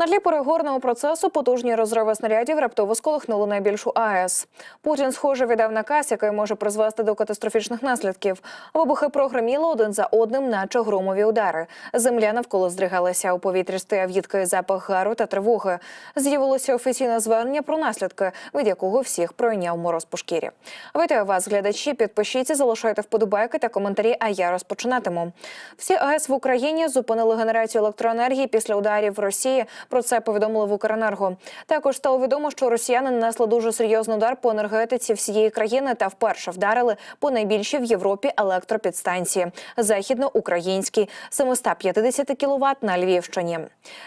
На тлі переговорного процесу потужні розриви снарядів раптово сколихнули найбільшу АЕС. Путін, схоже, віддав наказ, який може призвести до катастрофічних наслідків. Вибухи прогреміли один за одним, наче громові удари. Земля навколо здригалася. У повітрі стояв їдкий запах гару та тривоги. З'явилося офіційне звернення про наслідки, від якого всіх пройняв мороз по шкірі. Вітаю вас, глядачі. Підпишіться, залишайте вподобайки та коментарі. А я розпочинатиму. Всі АЕС в Україні зупинили генерацію електроенергії після ударів Росії. Про це повідомили в Укренерго. Також стало відомо, що росіяни нанесли дуже серйозний удар по енергетиці всієї країни та вперше вдарили по найбільшій в Європі електропідстанції західноукраїнській 750 кВт на Львівщині.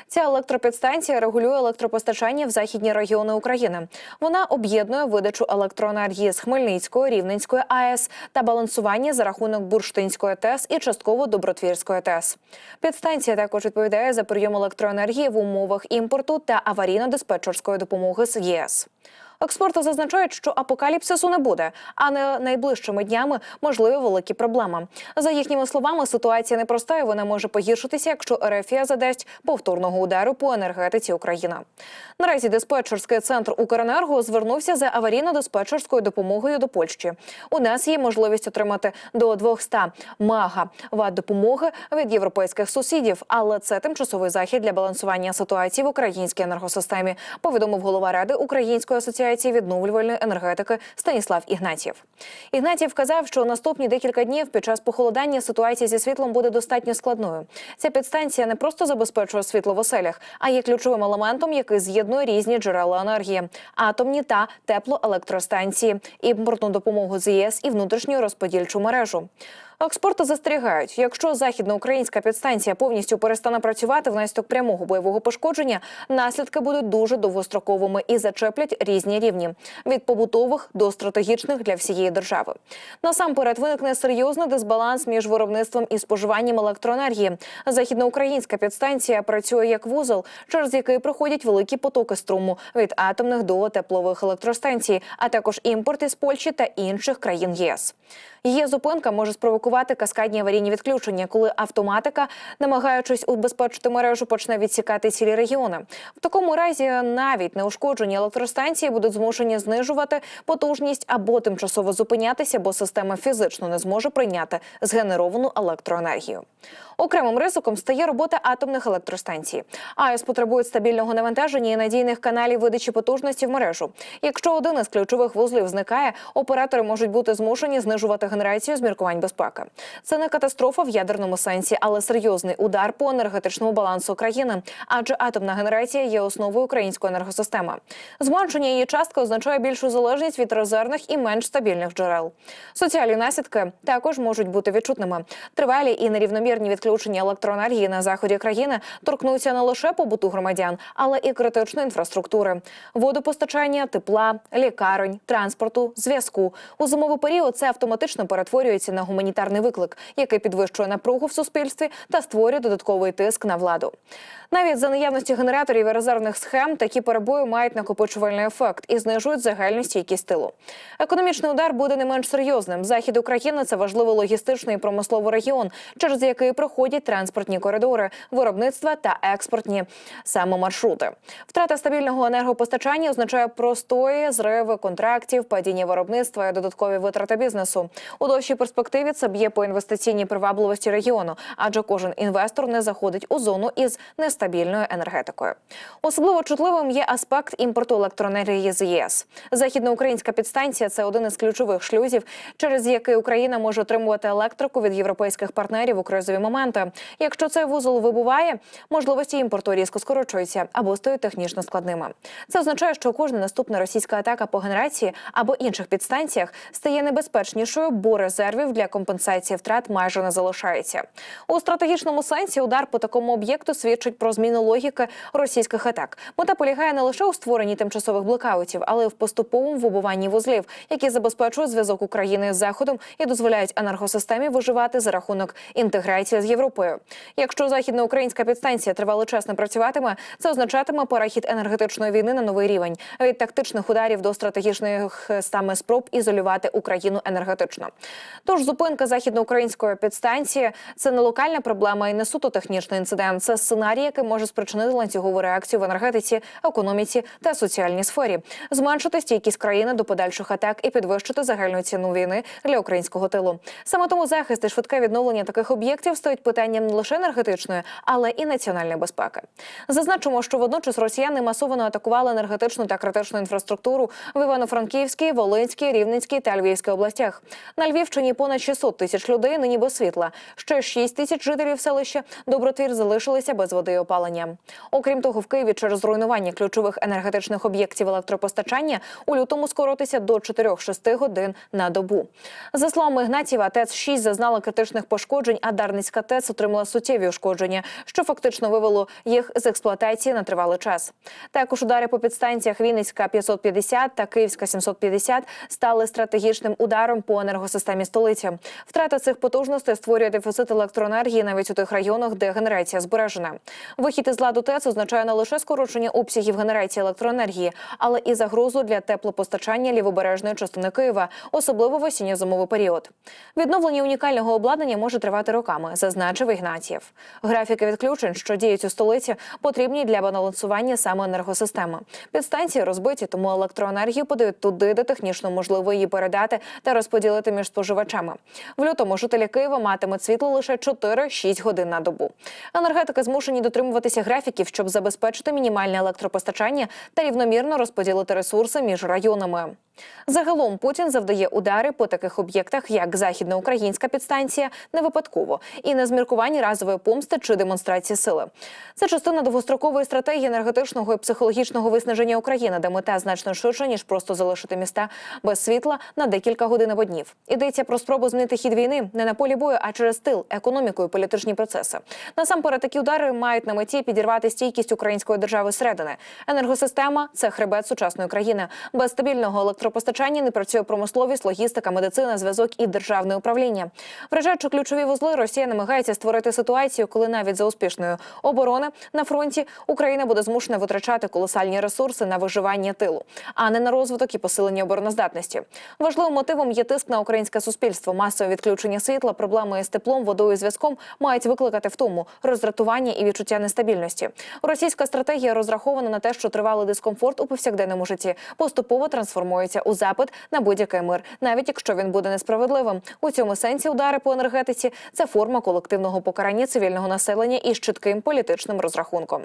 Ця електропідстанція регулює електропостачання в західні регіони України. Вона об'єднує видачу електроенергії з Хмельницької, Рівненської АЕС та балансування за рахунок Бурштинської ТЕС і частково Добротвірської ТЕС. Підстанція також відповідає за прийом електроенергії в умовах імпорту та аварійно-диспетчерської допомоги з ЄС. Експерти зазначають, що апокаліпсису не буде, а не найближчими днями можливі великі проблеми. За їхніми словами, ситуація непроста і вона може погіршитися, якщо РФ задасть повторного удару по енергетиці України. Наразі диспетчерський центр Укренерго звернувся за аварійно-диспетчерською допомогою до Польщі. У нас є можливість отримати до 200 мага ват допомоги від європейських сусідів, але це тимчасовий захід для балансування ситуації в українській енергосистемі. Повідомив голова ради Української асоціації відновлювальної енергетики Станіслав Ігнатів. Ігнатів вказав, що наступні декілька днів під час похолодання ситуація зі світлом буде достатньо складною. Ця підстанція не просто забезпечує світло в оселях, а є ключовим елементом, який з'єднує різні джерела енергії, атомні та теплоелектростанції, імпортну допомогу з ЄС і внутрішню розподільчу мережу. Експерти застерігають, якщо західноукраїнська підстанція повністю перестане працювати внаслідок прямого бойового пошкодження, наслідки будуть дуже довгостроковими і зачеплять різні рівні від побутових до стратегічних для всієї держави. Насамперед виникне серйозний дисбаланс між виробництвом і споживанням електроенергії. Західноукраїнська підстанція працює як вузол, через який проходять великі потоки струму від атомних до теплових електростанцій, а також імпорт із Польщі та інших країн ЄС. Її зупинка може спровокувати каскадні аварійні відключення, коли автоматика, намагаючись убезпечити мережу, почне відсікати цілі регіони. В такому разі навіть неушкоджені електростанції будуть змушені знижувати потужність або тимчасово зупинятися, бо система фізично не зможе прийняти згенеровану електроенергію. Окремим ризиком стає робота атомних електростанцій. АЕС потребують стабільного навантаження і надійних каналів видачі потужності в мережу. Якщо один із ключових вузлів зникає, оператори можуть бути змушені знижувати генерацію з міркувань безпеки. Це не катастрофа в ядерному сенсі, але серйозний удар по енергетичному балансу країни, адже атомна генерація є основою української енергосистеми. Зменшення її частки означає більшу залежність від резервних і менш стабільних джерел. Соціальні наслідки також можуть бути відчутними. Тривалі і нерівномірні відключення електроенергії на заході країни торкнуться не лише побуту громадян, але і критичної інфраструктури, водопостачання, тепла, лікарень, транспорту, зв'язку. У зимовий період це автоматично перетворюється на гуманітарний виклик, який підвищує напругу в суспільстві та створює додатковий тиск на владу. Навіть за наявності генераторів і резервних схем такі перебої мають накопичувальний ефект і знижують загальну стійкість тилу. Економічний удар буде не менш серйозним. Захід України це важливий логістичний і промисловий регіон, через який проходять транспортні коридори, виробництва та експортні самомаршрути. Втрата стабільного енергопостачання означає простої зриви контрактів, падіння виробництва і додаткові витрати бізнесу. У довшій перспективі це б'є по інвестиційній привабливості регіону, адже кожен інвестор не заходить у зону із нестабільною енергетикою. Особливо чутливим є аспект імпорту електроенергії з ЄС. Західноукраїнська підстанція це один із ключових шлюзів, через який Україна може отримувати електрику від європейських партнерів у кризові моменти. Якщо цей вузол вибуває, можливості імпорту різко скорочуються або стають технічно складними. Це означає, що кожна наступна російська атака по генерації або інших підстанціях стає небезпечнішою, бо резервів для компенсації втрат майже не залишається. У стратегічному сенсі удар по такому об'єкту свідчить про зміну логіки російських атак. Мета полягає не лише у створенні тимчасових блокаутів, але й в поступовому вибуванні вузлів, які забезпечують зв'язок України з заходом і дозволяють енергосистемі виживати за рахунок інтеграції з Європою. Якщо західноукраїнська підстанція тривалий не працюватиме, це означатиме перехід енергетичної війни на новий рівень від тактичних ударів до стратегічних е, саме спроб ізолювати Україну енергетично. Тож зупинка західноукраїнської підстанції це не локальна проблема і не суто технічний інцидент. Це сценарій, який може спричинити ланцюгову реакцію в енергетиці, економіці та соціальній сфері, зменшити стійкість країни до подальших атак і підвищити загальну ціну війни для українського тилу. Саме тому захист і швидке відновлення таких об'єктів стоїть питанням не лише енергетичної, але і національної безпеки. Зазначимо, що водночас росіяни масово атакували енергетичну та критичну інфраструктуру в Івано-Франківській, Волинській, Рівненській та Львівській областях. На Львівщині понад 600 тисяч людей нині без світла. Ще 6 тисяч жителів селища Добротвір залишилися без води і опалення. Окрім того, в Києві через зруйнування ключових енергетичних об'єктів електропостачання у лютому скоротиться до 4-6 годин на добу. За словами Ігнатіва, ТЕЦ 6 зазнала критичних пошкоджень, а Дарницька ТЕЦ отримала суттєві ушкодження, що фактично вивело їх з експлуатації на тривалий час. Також удари по підстанціях Вінницька 550 та Київська 750 стали стратегічним ударом по енергосистемі столиці. Втрата цих потужностей створює дефіцит електроенергії навіть у тих районах, де генерація збережена. Вихід із ладу ТЕЦ означає не лише скорочення обсягів генерації електроенергії, але і загрозу для теплопостачання лівобережної частини Києва, особливо в осінньо-зимовий період. Відновлення унікального обладнання може тривати роками, зазначив Ігнатієв. Графіки відключень, що діють у столиці, потрібні для балансування саме енергосистеми. Підстанції розбиті, тому електроенергію подають туди, де технічно можливо її передати та розподілити між споживачами. В лютому жителі Києва матимуть світло лише 4-6 годин на добу. Енергетики змушені дотримуватися графіків, щоб забезпечити мінімальне електропостачання та рівномірно розподілити ресурси між районами. Загалом Путін завдає удари по таких об'єктах, як західноукраїнська підстанція, не випадково і не зміркування разової помсти чи демонстрації сили. Це частина довгострокової стратегії енергетичного і психологічного виснаження України, де мета значно ширша ніж просто залишити міста без світла на декілька годин або днів. Йдеться про спробу змінити хід війни не на полі бою, а через тил, економіку і політичні процеси. Насамперед такі удари мають на меті підірвати стійкість української держави зсередини. Енергосистема це хребет сучасної країни. Без стабільного електропостачання не працює промисловість, логістика, медицина, зв'язок і державне управління. Вражаючи ключові вузли, Росія намагається створити ситуацію, коли навіть за успішною оборони на фронті Україна буде змушена витрачати колосальні ресурси на виживання тилу, а не на розвиток і посилення обороноздатності. Важливим мотивом є тиск на українське суспільство. Масове відключення світла, проблеми з теплом, водою зв'язком мають викликати втому, роздратування і відчуття нестабільності. Російська стратегія розрахована на те, що тривалий дискомфорт у повсякденному житті поступово трансформується у запит на будь-який мир, навіть якщо він буде несправедливим. У цьому сенсі удари по енергетиці це форма колективного покарання цивільного населення із чітким політичним розрахунком.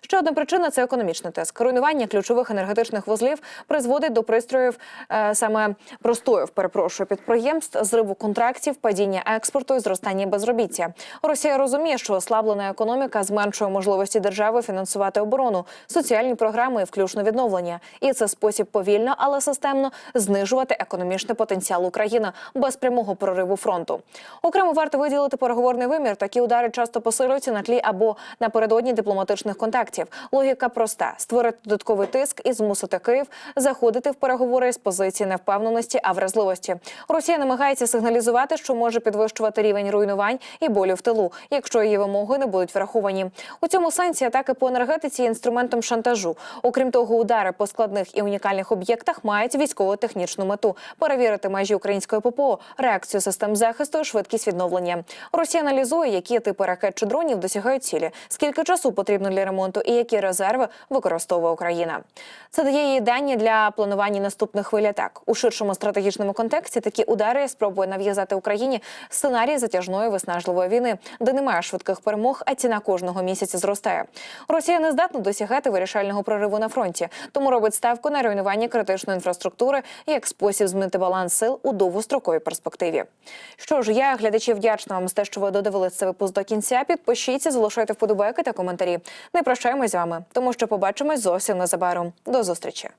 Ще одна причина це економічний тиск. Руйнування ключових енергетичних вузлів призводить до пристроїв е, саме простоїв, перепрошую підприємств, зриву контрактів, падіння експорту і зростання безробіття. Росія розуміє, що ослаблена економіка зменшує можливості держави фінансувати оборону, соціальні програми і включно відновлення. І це спосіб повільно, але системно знижувати економічний потенціал України без прямого прориву фронту. Окремо варто виділити переговорний вимір. Такі удари часто посилюються на тлі або напередодні дипломатичних контактів. Логіка проста: створити додатковий тиск і змусити Київ заходити в переговори з позиції невпевненості, а вразливості. Росія намагається сигналізувати, що може підвищувати рівень руйнувань і болю в тилу, якщо її вимоги не будуть враховані. У цьому сенсі атаки по енергетиці є інструментом шантажу. Окрім того, удари по складних і унікальних об'єктах мають військово-технічну мету перевірити межі української ППО, реакцію систем захисту, швидкість відновлення. Росія аналізує, які типи ракет чи дронів досягають цілі, скільки часу потрібно для ремонту і які резерви використовує Україна. Це дає їй дані для планування наступних хвиль атак. у ширшому стратегічному контексті. Такі удари спробує нав'язати Україні сценарій затяжної виснажливої війни, де немає швидких перемог, а ціна кожного місяця зростає. Росія не здатна досягати вирішального прориву на фронті, тому робить ставку на руйнування критичної інфраструктури як спосіб змінити баланс сил у довгостроковій перспективі. Що ж, я глядачі вдячна вам за те, що ви додивилися цей випуск до кінця. Підпишіться, залишайте вподобайки та коментарі. Не прощаємось з вами, тому що побачимось зовсім незабаром. До зустрічі.